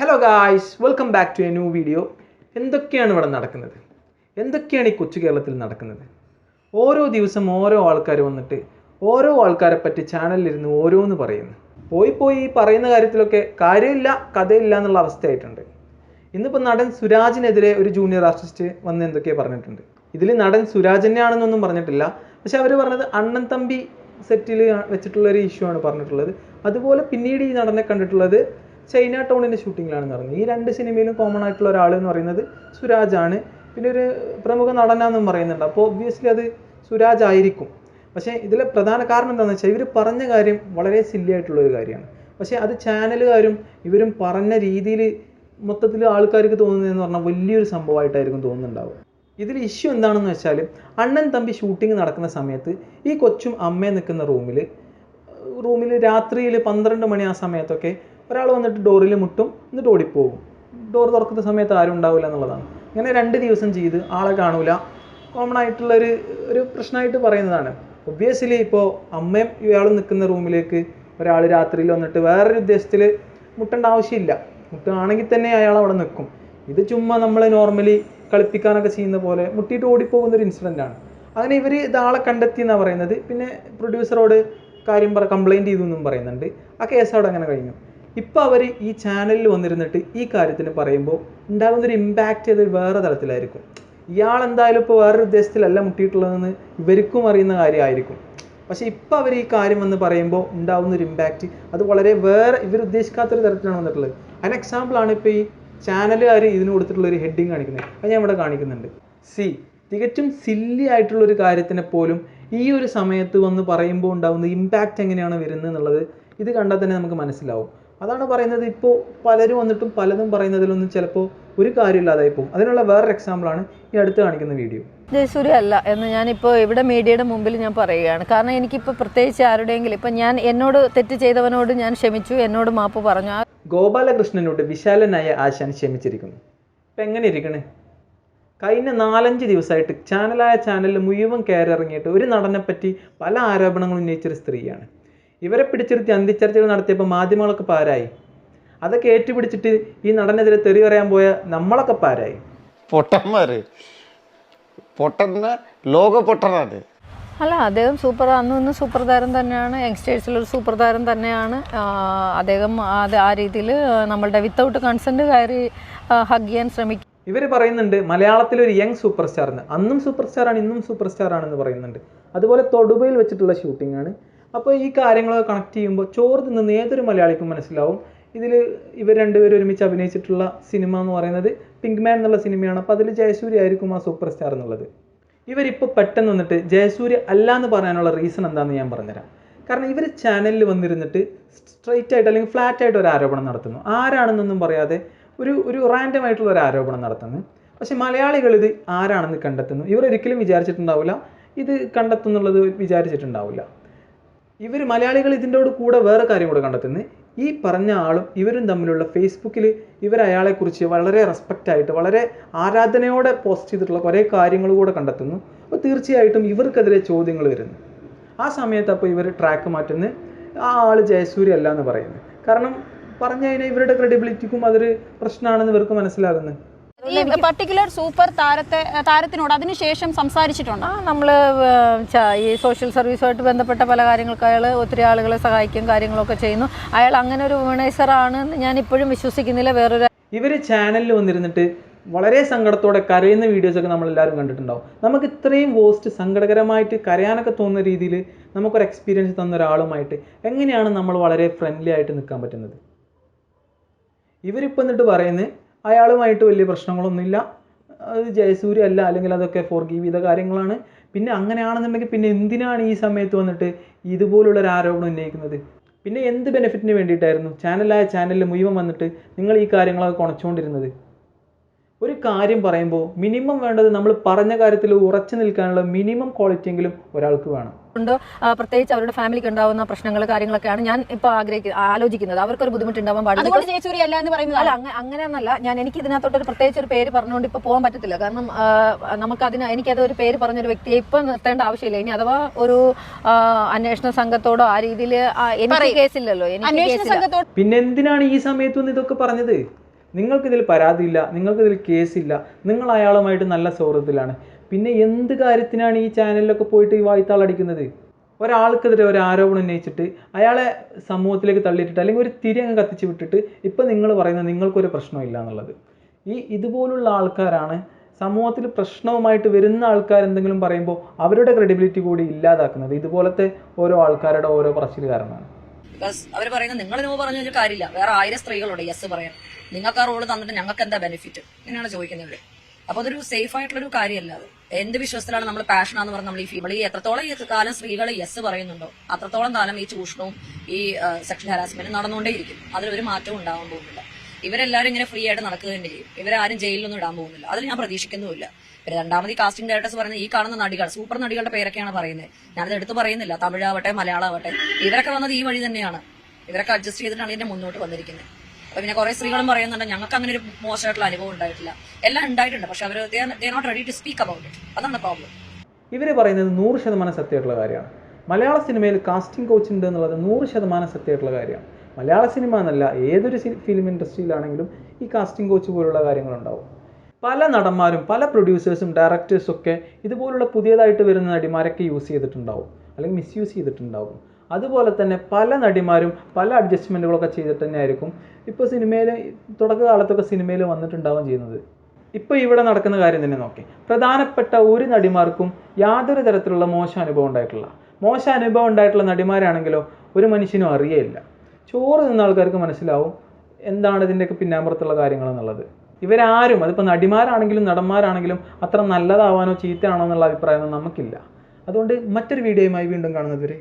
Hello guys welcome back to a new video എന്തൊക്കെയാണ് ഇവിടെ നടക്കുന്നത്? എന്തൊക്കെയാണ് ഈ കൊച്ചു കേരളത്തിൽ നടക്കുന്നത്? ഓരോ ദിവസം ഓരോ ആൾക്കാർ വന്നിട്ട് ഓരോ ആൾക്കാരെ പറ്റി ചാനലിലിരുന്ന് ഓരോന്ന് പറയുന്നു. പോയി പോയി ഈ പറയുന്ന കാര്യത്തിലൊക്കെ കാര്യമില്ല കഥയില്ല എന്നുള്ള അവസ്ഥയായിട്ടുണ്ട്. ഇന്നിപ്പോൾ നടൻ സുരാജിനെതിരെ ഒരു ജൂനിയർ ആർട്ടിസ്റ്റ് വന്ന് എന്തൊക്കെയോ പറഞ്ഞിട്ടുണ്ട്. ഇതിൽ നടൻ സുരാജ് തന്നെയാണെന്നൊന്നും പറഞ്ഞിട്ടില്ല. പക്ഷെ അവർ പറഞ്ഞത് അണ്ണൻ തമ്പി സെറ്റിൽ വെച്ചിട്ടുള്ള ഒരു ഇഷ്യൂ ആണ് പറഞ്ഞിട്ടുള്ളത്. അതുപോലെ പിന്നീട് ഈ നടനെ കണ്ടിട്ടുള്ളത് ചൈന ടൗണിന്റെ ഷൂട്ടിങ്ങിലാണെന്ന് പറഞ്ഞത് ഈ രണ്ട് സിനിമയിലും കോമൺ ആയിട്ടുള്ള ഒരാൾ എന്ന് പറയുന്നത് സുരാജ് ആണ്. പിന്നെ ഒരു പ്രമുഖ നടനാന്നും പറയുന്നുണ്ട്. അപ്പോൾ ഒബ്വിയസ്ലി അത് സുരാജ് ആയിരിക്കും. പക്ഷേ ഇതിലെ പ്രധാന കാരണം എന്താണെന്ന് വെച്ചാൽ ഇവർ പറഞ്ഞ കാര്യം വളരെ സില്ലി ആയിട്ടുള്ള ഒരു കാര്യമാണ്. പക്ഷേ അത് ചാനലുകാരും ഇവരും പറഞ്ഞ രീതിയിൽ മൊത്തത്തിൽ ആൾക്കാർക്ക് തോന്നുന്നതെന്ന് പറഞ്ഞാൽ വലിയൊരു സംഭവമായിട്ടായിരിക്കും തോന്നുന്നുണ്ടാവുക. ഇതിൽ ഇഷ്യൂ എന്താണെന്ന് വെച്ചാൽ അണ്ണൻ തമ്പി ഷൂട്ടിംഗ് നടക്കുന്ന സമയത്ത് ഈ കൊച്ചും അമ്മയും നിൽക്കുന്ന റൂമിൽ റൂമിൽ രാത്രിയിൽ പന്ത്രണ്ട് മണി ആ സമയത്തൊക്കെ ഒരാൾ വന്നിട്ട് ഡോറിൽ മുട്ടും എന്നിട്ട് ഓടിപ്പോകും. ഡോർ തുറക്കുന്ന സമയത്ത് ആരും ഉണ്ടാവില്ല എന്നുള്ളതാണ്. ഇങ്ങനെ രണ്ട് ദിവസം ചെയ്ത് ആളെ കാണൂല. കോമൺ ആയിട്ടുള്ള ഒരു ഒരു പ്രശ്നമായിട്ട് പറയുന്നതാണ്. ഒബ്വിയസ്ലി ഇപ്പോൾ അമ്മയും ഇയാളും നിൽക്കുന്ന റൂമിലേക്ക് ഒരാൾ രാത്രിയിൽ വന്നിട്ട് വേറൊരു ഉദ്ദേശത്തിൽ മുട്ടേണ്ട ആവശ്യമില്ല. മുട്ടുകയാണെങ്കിൽ തന്നെ അയാൾ അവിടെ നിൽക്കും. ഇത് ചുമ്മാ നമ്മൾ നോർമലി കളിപ്പിക്കാനൊക്കെ ചെയ്യുന്ന പോലെ മുട്ടിയിട്ട് ഓടിപ്പോകുന്ന ഒരു ഇൻസിഡന്റ് ആണ്. അങ്ങനെ ഇവർ ഇതാളെ കണ്ടെത്തി എന്നാണ് പറയുന്നത്. പിന്നെ പ്രൊഡ്യൂസറോട് കാര്യം പറ കംപ്ലൈന്റ് ചെയ്തു എന്നും പറയുന്നുണ്ട്. ആ കേസ് അവിടെ അങ്ങനെ കഴിഞ്ഞു. ഇപ്പോൾ അവർ ഈ ചാനലിൽ വന്നിരുന്നിട്ട് ഈ കാര്യത്തിന് പറയുമ്പോൾ ഉണ്ടാകുന്നൊരു ഇമ്പാക്റ്റ് അത് വേറെ തരത്തിലായിരിക്കും ഇയാൾ എന്തായാലും ഇപ്പോൾ വേറൊരു ഉദ്ദേശത്തിലല്ല മുട്ടിയിട്ടുള്ളതെന്ന് ഇവർക്കും അറിയുന്ന കാര്യമായിരിക്കും. പക്ഷേ ഇപ്പോൾ അവർ ഈ കാര്യം വന്ന് പറയുമ്പോൾ ഉണ്ടാകുന്ന ഒരു ഇമ്പാക്റ്റ് അത് വളരെ വേറെ ഇവർ ഉദ്ദേശിക്കാത്തൊരു തരത്തിലാണ് വന്നിട്ടുള്ളത്. അതിന് എക്സാമ്പിളാണ് ഇപ്പോൾ ഈ ചാനലുകാർ ഇതിന് കൊടുത്തിട്ടുള്ള ഒരു ഹെഡിങ് കാണിക്കുന്നത്. അത് ഞാൻ ഇവിടെ കാണിക്കുന്നുണ്ട്. സി തികച്ചും സില്ലി ആയിട്ടുള്ള ഒരു കാര്യത്തിനെ പോലും ഈ ഒരു സമയത്ത് വന്ന് പറയുമ്പോൾ ഉണ്ടാകുന്ന ഇമ്പാക്റ്റ് എങ്ങനെയാണ് വരുന്നത് എന്നുള്ളത് ഇത് കണ്ടാൽ തന്നെ നമുക്ക് മനസ്സിലാവും. അതാണ് പറയുന്നത്. ഇപ്പോൾ പലരും വന്നിട്ടും പലതും പറയുന്നതിലൊന്നും ചിലപ്പോൾ ഒരു കാര്യമില്ലാതായി പോകും. അതിനുള്ള വേറൊരു എക്സാമ്പിളാണ് ഈ അടുത്ത് കാണിക്കുന്ന വീഡിയോ ജയസൂര്യ അല്ല എന്ന് ഞാനിപ്പോൾ ഇവിടെ മീഡിയയുടെ മുമ്പിൽ ഞാൻ പറയുകയാണ്. കാരണം എനിക്കിപ്പോൾ പ്രത്യേകിച്ച് ആരുടെയെങ്കിലും ഇപ്പം ഞാൻ എന്നോട് തെറ്റ് ചെയ്തവനോട് ഞാൻ ക്ഷമിച്ചു എന്നോട് മാപ്പ് പറഞ്ഞു. ഗോപാലകൃഷ്ണനോട് വിശാലനായ ആശാൻ ക്ഷമിച്ചിരിക്കുന്നു. ഇപ്പം എങ്ങനെ ഇരിക്കണേ? കഴിഞ്ഞ നാലഞ്ച് ദിവസമായിട്ട് ചാനലായ ചാനലിൽ മുഴുവൻ കയറിറങ്ങിയിട്ട് ഒരു നടനെപ്പറ്റി പറ്റി പല ആരോപണങ്ങളും ഉന്നയിച്ചൊരു സ്ത്രീയാണ്. ഇവരെ പിടിച്ചിരുത്തി അന്തിച്ചർച്ചകൾ നടത്തിയപ്പോൾ മാധ്യമങ്ങളൊക്കെ പാരായി. അതൊക്കെ ഏറ്റുപിടിച്ചിട്ട് ഈ നടനെതിരെ തെറി പറയാൻ പോയ നമ്മളൊക്കെ പാരായി. പൊട്ടന്മാര്. പൊട്ടന്ന ലോക പൊട്ടനാണ് അല്ല അദ്ദേഹം സൂപ്പർ അന്നും ഇന്നും സൂപ്പർ താരം തന്നെയാണ് യങ്സ്റ്റേഴ്സിലൊരു സൂപ്പർ താരം തന്നെയാണ്. അദ്ദേഹം അത് ആ രീതിയിൽ നമ്മളുടെ വിത്തൗട്ട് കൺസെന്റ് കയറി ഹഗ് ചെയ്യാൻ ശ്രമിക്കും ഇവർ പറയുന്നുണ്ട് മലയാളത്തിലെ ഒരു യങ് സൂപ്പർ സ്റ്റാർ എന്ന് അന്നും സൂപ്പർ സ്റ്റാർ ആണ് ഇന്നും സൂപ്പർ സ്റ്റാർ ആണെന്ന് പറയുന്നുണ്ട്. അതുപോലെ തൊടുപയിൽ വെച്ചിട്ടുള്ള ഷൂട്ടിംഗ് ആണ്. അപ്പോൾ ഈ കാര്യങ്ങളൊക്കെ കണക്ട് ചെയ്യുമ്പോൾ ചോറ് തിന്നുന്ന ഏതൊരു മലയാളിക്കും മനസ്സിലാവും. ഇതിൽ ഇവർ രണ്ടുപേരും ഒരുമിച്ച് അഭിനയിച്ചിട്ടുള്ള സിനിമ എന്ന് പറയുന്നത് പിങ്ക് മാൻ എന്നുള്ള സിനിമയാണ് അപ്പോൾ അതിൽ ജയസൂര്യ ആയിരിക്കും ആ സൂപ്പർ സ്റ്റാർ എന്നുള്ളത്. ഇവരിപ്പോൾ പെട്ടെന്ന് വന്നിട്ട് ജയസൂര്യ അല്ല എന്ന് പറയാനുള്ള റീസൺ എന്താണെന്ന് ഞാൻ പറഞ്ഞുതരാം. കാരണം ഇവർ ചാനലിൽ വന്നിരുന്നിട്ട് സ്ട്രൈറ്റ് ആയിട്ട് അല്ലെങ്കിൽ ഫ്ലാറ്റ് ആയിട്ട് ഒരു ആരോപണം നടത്തുന്നു. ആരാണെന്നൊന്നും പറയാതെ ഒരു ഒരു റാൻഡം ആയിട്ടുള്ള ഒരു ആരോപണം നടത്തുന്നു. പക്ഷേ മലയാളികൾ ഇത് ആരാണെന്ന് കണ്ടെത്തുന്നു? ഇവർ ഒരിക്കലും വിചാരിച്ചിട്ടുണ്ടാവില്ല. ഇത് കണ്ടെത്തുന്നുള്ളത് വിചാരിച്ചിട്ടുണ്ടാവില്ല. ഇവർ മലയാളികൾ ഇതിന്റെ കൂടെ വേറെ കാര്യം കൂടെ കണ്ടെത്തുന്നത് ഈ പറഞ്ഞ ആളും ഇവരും തമ്മിലുള്ള ഫേസ്ബുക്കിൽ ഇവർ അയാളെക്കുറിച്ച് വളരെ റെസ്പെക്റ്റ് ആയിട്ട് വളരെ ആരാധനയോടെ പോസ്റ്റ് ചെയ്തിട്ടുള്ള കുറേ കാര്യങ്ങൾ കൂടെ കണ്ടെത്തുന്നു. അപ്പോൾ തീർച്ചയായിട്ടും ഇവർക്കെതിരെ ചോദ്യങ്ങൾ വരുന്നു. ആ സമയത്ത് അപ്പോൾ ഇവർ ട്രാക്ക് മാറ്റുന്നു. ആ ആൾ ജയസൂര്യ അല്ല എന്ന് പറയുന്നത് കാരണം പറഞ്ഞു കഴിഞ്ഞാൽ ഇവരുടെ ക്രെഡിബിലിറ്റിക്കും അതൊരു പ്രശ്നമാണെന്ന് ഇവർക്ക് മനസ്സിലാകുന്നു. ഈ പർട്ടിക്കുലർ സൂപ്പർ താരത്തെ താരത്തിനോട് അതിനുശേഷം സംസാരിച്ചിട്ടുണ്ടോ? ആ നമ്മൾ ഈ സോഷ്യൽ സർവീസുമായിട്ട് ബന്ധപ്പെട്ട പല കാര്യങ്ങൾക്ക് അയാൾ ഒത്തിരി ആളുകളെ സഹായിക്കും കാര്യങ്ങളൊക്കെ ചെയ്യുന്നു. അയാൾ അങ്ങനെ ഒരു വുമണൈസർ ആണ് ഞാൻ ഇപ്പോഴും വിശ്വസിക്കുന്നില്ല. വേറൊരു ഇവർ ചാനലിൽ വന്നിരുന്നിട്ട് വളരെ സങ്കടത്തോടെ കരയുന്ന വീഡിയോസൊക്കെ നമ്മളെല്ലാവരും കണ്ടിട്ടുണ്ടാവും. നമുക്ക് ഇത്രയും വോസ്റ്റ് സങ്കടകരമായിട്ട് കരയാനൊക്കെ തോന്നുന്ന രീതിയിൽ നമുക്കൊരു എക്സ്പീരിയൻസ് തന്ന ഒരാളുമായിട്ട് എങ്ങനെയാണ് നമ്മൾ വളരെ ഫ്രണ്ട്ലി ആയിട്ട് നിൽക്കാൻ പറ്റുന്നത്? ഇവരിപ്പോൾ എന്നിട്ട് പറയുന്നത് അയാളുമായിട്ട് വലിയ പ്രശ്നങ്ങളൊന്നുമില്ല. അത് ജയസൂര്യ അല്ല അല്ലെങ്കിൽ അതൊക്കെ ഫോർ ഗീവ് ചെയ്ത കാര്യങ്ങളാണ്. പിന്നെ അങ്ങനെയാണെന്നുണ്ടെങ്കിൽ പിന്നെ എന്തിനാണ് ഈ സമയത്ത് വന്നിട്ട് ഇതുപോലുള്ള ഒരു ആരോപണം ഉന്നയിക്കുന്നത്? പിന്നെ എന്ത് ബെനിഫിറ്റിന് വേണ്ടിയിട്ടായിരുന്നു? ചാനലായ ചാനലിൽ മുഴുവൻ വന്നിട്ട് നിങ്ങൾ ഈ കാര്യങ്ങളൊക്കെ കുണച്ചുകൊണ്ടിരുന്നത് ഒരു കാര്യം പറയുമ്പോൾ മിനിമം വേണ്ടത് നമ്മൾ പറഞ്ഞ കാര്യത്തിൽ ഉറച്ചു നിൽക്കാനുള്ള മിനിമം ക്വാളിറ്റി എങ്കിലും ഒരാൾക്ക് വേണം. ഉണ്ടോ? പ്രത്യേകിച്ച് അവരുടെ ഫാമിലിക്ക് ഉണ്ടാവുന്ന പ്രശ്നങ്ങൾ കാര്യങ്ങളൊക്കെയാണ് ഞാൻ ഇപ്പൊ ആഗ്രഹിക്കുന്നത് ആലോചിക്കുന്നത്. അവർക്ക് ഒരു ബുദ്ധിമുട്ടുണ്ടാവാൻ പാടില്ല. അല്ല എന്ന് പറയുന്നത്? അല്ല അങ്ങനെ അങ്ങനെയൊന്നല്ല. ഞാൻ എനിക്ക് ഇതിനകത്തോട്ട് ഒരു പ്രത്യേകിച്ച് ഒരു പേര് പറഞ്ഞുകൊണ്ട് ഇപ്പൊ പോകാൻ പറ്റത്തില്ല. കാരണം നമുക്ക് അതിന് എനിക്കത് ഒരു പേര് പറഞ്ഞൊരു വ്യക്തിയെ ഇപ്പൊ നിർത്തേണ്ട ആവശ്യമില്ല. ഇനി അഥവാ ഒരു അന്വേഷണ സംഘത്തോടോ ആ രീതിയിൽ എനിക്ക്. കേസില്ലല്ലോ. എനിക്ക് പിന്നെ എന്തിനാണ് ഈ സമയത്ത് വന്ന് ഇതൊക്കെ പറഞ്ഞത്? നിങ്ങൾക്കിതിൽ പരാതിയില്ല നിങ്ങൾക്കിതിൽ കേസില്ല നിങ്ങൾ അയാളുമായിട്ട് നല്ല സൗഹൃദത്തിലാണ്. പിന്നെ എന്ത് കാര്യത്തിനാണ് ഈ ചാനലിലൊക്കെ പോയിട്ട് ഈ വായ്ത്താളടിക്കുന്നത് ഒരാൾക്കെതിരെ ഒരു ആരോപണം ഉന്നയിച്ചിട്ട് അയാളെ സമൂഹത്തിലേക്ക് തള്ളിയിട്ടിട്ട് അല്ലെങ്കിൽ ഒരു തിരി അങ്ങ് കത്തിച്ച് വിട്ടിട്ട് ഇപ്പം നിങ്ങൾ പറയുന്നത് നിങ്ങൾക്കൊരു പ്രശ്നമില്ല എന്നുള്ളത്. ഈ ഇതുപോലുള്ള ആൾക്കാരാണ് സമൂഹത്തിൽ പ്രശ്നവുമായിട്ട് വരുന്ന ആൾക്കാർ എന്തെങ്കിലും പറയുമ്പോൾ അവരുടെ ക്രെഡിബിലിറ്റി കൂടി ഇല്ലാതാക്കുന്നത് ഇതുപോലത്തെ ഓരോ ആൾക്കാരുടെ ഓരോ പറച്ചിൽ കാരണമാണ്. അവർ പറയുന്നത് നിങ്ങൾ നോ പറഞ്ഞൊരു കാര്യമില്ല. വേറെ ആയിരം സ്ത്രീകളുണ്ട് യെസ് പറയാൻ. നിങ്ങൾക്ക് ആ റോൾ തന്നിട്ട് ഞങ്ങൾക്ക് എന്താ ബെനിഫിറ്റ് ഇങ്ങനെയാണ് ചോദിക്കുന്നത്. അപ്പൊ അതൊരു സേഫ് ആയിട്ടുള്ള ഒരു കാര്യമല്ല അത്. എന്ത് വിശ്വാസത്തിലാണ് നമ്മൾ പാഷനാന്ന് പറഞ്ഞ് നമ്മൾ ഈ ഫീമൾ ഈ എത്രത്തോളം ഈ കാലം സ്ത്രീകൾ യെസ് പറയുന്നുണ്ടോ? അത്രത്തോളം കാലം ഈ ചൂഷണവും ഈ സെക്ഷൽ ഹരാസ്മെന്റും നടന്നുകൊണ്ടേയിരിക്കും. അതിലൊരു മാറ്റവും ഉണ്ടാവാൻ പോകുന്നില്ല. ഇവരെല്ലാവരും ഇങ്ങനെ ഫ്രീ ആയിട്ട് നടക്കുക തന്നെ ചെയ്യും. ഇവരാരും ജയിലിലൊന്നും ഇടാൻ പോകുന്നില്ല. അതിൽ ഞാൻ പ്രതീക്ഷിക്കുന്നുമില്ല. പിന്നെ രണ്ടാമത് ഈ കാസ്റ്റിംഗ് ഡയറക്ടേഴ്സ് പറയുന്നത് ഈ കാണുന്ന നടികൾ സൂപ്പർ നടികളുടെ പേരൊക്കെയാണ് പറയുന്നത്. ഞാനത് എടുത്ത് പറയുന്നില്ല. തമിഴാവട്ടെ മലയാളമാവട്ടെ ഇവരൊക്കെ വന്നത് ഈ വഴി തന്നെയാണ്. ഇവരൊക്കെ അഡ്ജസ്റ്റ് ചെയ്തിട്ടാണ് ഇതിന്റെ മുന്നോട്ട് വന്നിരിക്കുന്നത്. പിന്നെ കുറെ സ്ത്രീകളും പറയുന്നുണ്ട് ഞങ്ങൾക്ക് അങ്ങനെ ഒരു മോശമായിട്ടുള്ള അനുഭവം ഉണ്ടായിട്ടില്ല. എല്ലാം ഉണ്ടായിട്ടുണ്ട് പക്ഷെ അവർ not ready to speak about it അതാണ് പ്രോബ്ലം ഇവർ പറയുന്നത് നൂറ് ശതമാനം സത്യമായിട്ടുള്ള കാര്യമാണ്. മലയാള സിനിമയിൽ കാസ്റ്റിംഗ് കോച്ച് ഉണ്ട് എന്നുള്ളത് നൂറ് ശതമാനം സത്യമായിട്ടുള്ള കാര്യമാണ്. മലയാള സിനിമ എന്നല്ല ഏതൊരു ഫിലിം ഇൻഡസ്ട്രിയിലാണെങ്കിലും ഈ കാസ്റ്റിംഗ് കോച്ച് പോലുള്ള കാര്യങ്ങളുണ്ടാവും. പല നടന്മാരും പല പ്രൊഡ്യൂസേഴ്സും ഡയറക്ടേഴ്സും ഒക്കെ ഇതുപോലുള്ള പുതിയതായിട്ട് വരുന്ന നടിമാരൊക്കെ യൂസ് ചെയ്തിട്ടുണ്ടാവും. അല്ലെങ്കിൽ മിസ്യൂസ് ചെയ്തിട്ടുണ്ടാവും. അതുപോലെ തന്നെ പല നടിമാരും പല അഡ്ജസ്റ്റ്മെന്റുകളൊക്കെ ചെയ്തിട്ട് തന്നെയായിരിക്കും ഇപ്പോൾ സിനിമയിൽ തുടക്കകാലത്തൊക്കെ സിനിമയിൽ വന്നിട്ടുണ്ടാവുകയും ചെയ്യുന്നത്. ഇപ്പോൾ ഇവിടെ നടക്കുന്ന കാര്യം തന്നെ നോക്കി. പ്രധാനപ്പെട്ട ഒരു നടിമാർക്കും യാതൊരു തരത്തിലുള്ള മോശം അനുഭവം ഉണ്ടായിട്ടില്ല. മോശം അനുഭവം ഉണ്ടായിട്ടുള്ള നടിമാരാണെങ്കിലോ ഒരു മനുഷ്യനും അറിയേയില്ല. ചോറ് നിന്ന ആൾക്കാർക്ക് മനസ്സിലാവും എന്താണ് ഇതിന്റെയൊക്കെ പിന്നാമ്പുറത്തുള്ള കാര്യങ്ങൾ എന്നുള്ളത്. ഇവരാരും അതിപ്പോൾ നടിമാരാണെങ്കിലും നടന്മാരാണെങ്കിലും അത്ര നല്ലതാവാനോ ചീത്തയാണോ എന്നുള്ള അഭിപ്രായമൊന്നും നമുക്കില്ല. അതുകൊണ്ട് മറ്റൊരു വീഡിയോയുമായി വീണ്ടും കാണുന്നതുവരെ